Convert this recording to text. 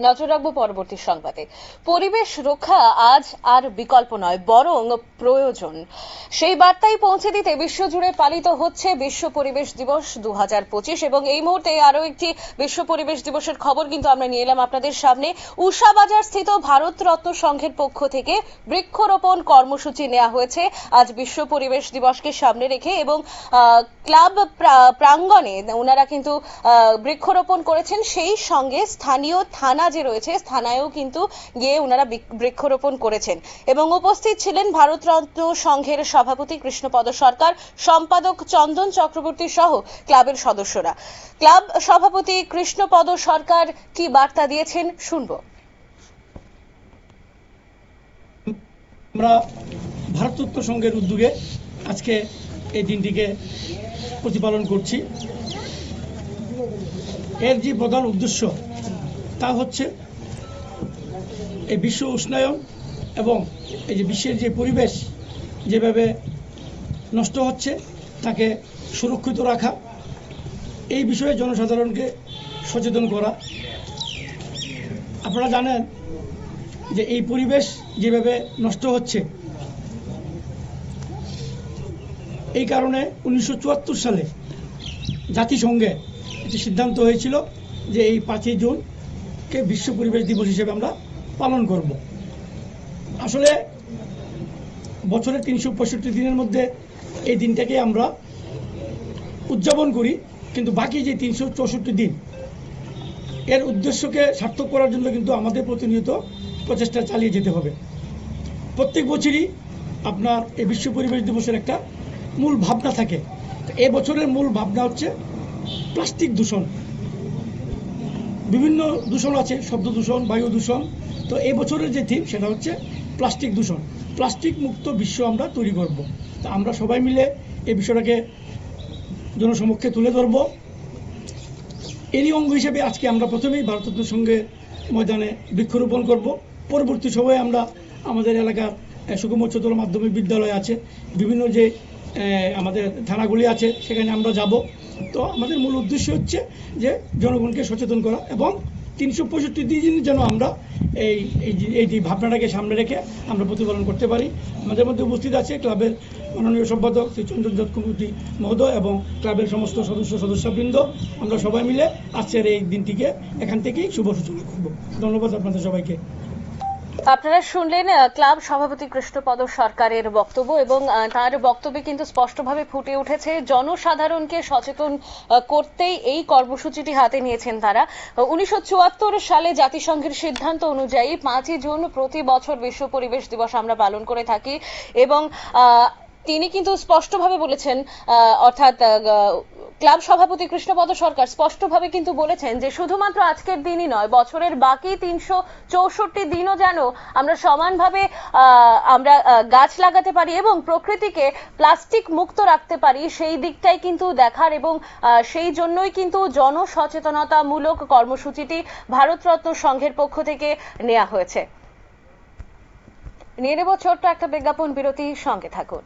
নজর রাখব পরবর্তী সংবাদে। পরিবেশ রক্ষা আজ আর বিকল্প নয়, বরং প্রয়োজন। সেই বার্তাই পৌঁছে দিতে বিশ্বজুড়ে পালিত হচ্ছে বিশ্ব পরিবেশ দিবস দুহাজার পঁচিশ এবং এই মুহূর্তে আরও একটি বিশ্ব পরিবেশ দিবসের খবর কিন্তু আমরা নিয়ে এলাম আপনাদের সামনে। উষাবাজার স্থিত ভারত রত্ন সংঘের পক্ষ থেকে বৃক্ষরোপণ কর্মসূচি নেওয়া হয়েছে। আজ বিশ্ব পরিবেশ দিবসকে সামনে রেখে এবং ক্লাব প্রা- প্রাঙ্গণে ওনারা কিন্তু বৃক্ষরোপণ করেছেন। সেই সঙ্গে স্থানীয় থানা যে রয়েছে থানায়ও কিন্তু গিয়ে ওনারা বৃক- বৃক্ষরোপণ করেছেন। এবং উপস্থিত ছিলেন ভারতরত্ন সংঘের সভাপতি কৃষ্ণপদ সরকার, সম্পাদক চন্দন চক্রবর্তী সহ ক্লাবের সদস্যরা। ক্লাব সভাপতি কৃষ্ণপদ সরকার কি বার্তা দিয়েছেন শুনব। আমরা ভারততত্ত্ব সংঘের উদ্যোগে আজকে এই দিনটিকে প্রতিপালন করছি। এর যে প্রধান উদ্দেশ্য তা হচ্ছে এই বিশ্ব উষ্ণায়ন এবং এই যে বিশ্বের যে পরিবেশ যেভাবে নষ্ট হচ্ছে, তাকে সুরক্ষিত রাখা, এই বিষয়ে জনসাধারণকে সচেতন করা। আপনারা জানেন যে এই পরিবেশ যেভাবে নষ্ট হচ্ছে, এই কারণে উনিশশো চুয়াত্তর সালে জাতিসংঘে একটি সিদ্ধান্ত হয়েছিল যে এই পাঁচই জুনকে বিশ্ব পরিবেশ দিবস হিসেবে আমরা পালন করব। আসলে বছরের তিনশো পঁয়ষট্টি দিনের মধ্যে এই দিনটাকে আমরা উদযাপন করি, কিন্তু বাকি যে তিনশো চৌষট্টি দিন, এর উদ্দেশ্যকে সার্থক করার জন্য কিন্তু আমাদের প্রতিনিয়ত প্রচেষ্টা চালিয়ে যেতে হবে। প্রত্যেক বছরই আপনার এই বিশ্ব পরিবেশ দিবসের একটা মূল ভাবনা থাকে। এ বছরের মূল ভাবনা হচ্ছে প্লাস্টিক দূষণ। বিভিন্ন দূষণ আছে, শব্দ দূষণ, বায়ু দূষণ। তো এই বছরের যে থিম সেটা হচ্ছে প্লাস্টিক দূষণ। প্লাস্টিক মুক্ত বিশ্ব আমরা তৈরি করব। তা আমরা সবাই মিলে এই বিষয়টাকে জনসমক্ষে তুলে ধরবো। এরই অঙ্গ হিসেবে আজকে আমরা প্রথমেই ভারতরত্ন সঙ্গে ময়দানে বৃক্ষরোপণ করব। পরবর্তী সময়ে আমরা আমাদের এলাকার উচ্চতর মাধ্যমিক বিদ্যালয় আছে। বিভিন্ন যে আমাদের থানাগুলি আছে, সেখানে আমরা যাব। তো আমাদের মূল উদ্দেশ্য হচ্ছে যে জনগণকে সচেতন করা এবং তিনশো পঁয়ষট্টি দিন যেন আমরা এই এই যে- ভাবনাটাকে সামনে রেখে আমরা প্রতিপালন করতে পারি। আমাদের মধ্যে উপস্থিত আছে ক্লাবের মাননীয় সম্পাদক শ্রী চন্দন চক্রবর্তী মহোদয় এবং ক্লাবের সমস্ত সদস্য, সদস্যবৃন্দ। আমরা সবাই মিলে আজকের এই দিনটিকে এখান থেকেই শুভ সূচনা করব। ধন্যবাদ আপনাদের সবাইকে। আপনারা শুনলেন ক্লাব সভাপতি কৃষ্ণপদ সরকারের বক্তব্য এবং তার বক্তব্যে কিন্তু স্পষ্টভাবে ফুটে উঠেছে, জনসাধারণকে সচেতন করতেই এই কর্মসূচিটি হাতে নিয়েছেন তারা। উনিশশো চুয়াত্তর সালে জাতিসংঘের সিদ্ধান্ত অনুযায়ী পাঁচই জুন প্রতি বছর বিশ্ব পরিবেশ দিবস আমরা পালন করে থাকি এবং তিনি কিন্তু স্পষ্টভাবে বলেছেন অর্থাৎ ক্লাব সভাপতি কৃষ্ণপদ সরকার স্পষ্টভাবে কিন্তু বলেছেন যে শুধুমাত্র আজকের দিনই নয়, বছরের বাকি তিনশো চৌষট্টি দিনও যেন আমরা সমানভাবে আমরা গাছ লাগাতে পারি এবং প্রকৃতিকে প্লাস্টিক মুক্ত রাখতে পারি, সেই দিকটাই কিন্তু দেখার এবং সেই জন্যই কিন্তু জনসচেতনতামূলক কর্মসূচিটি ভারতরত্ন সংঘের পক্ষ থেকে নেওয়া হয়েছে। নিয়ে নেব ছোট্ট একটা বিজ্ঞাপন, বিরতি, সঙ্গে থাকুন।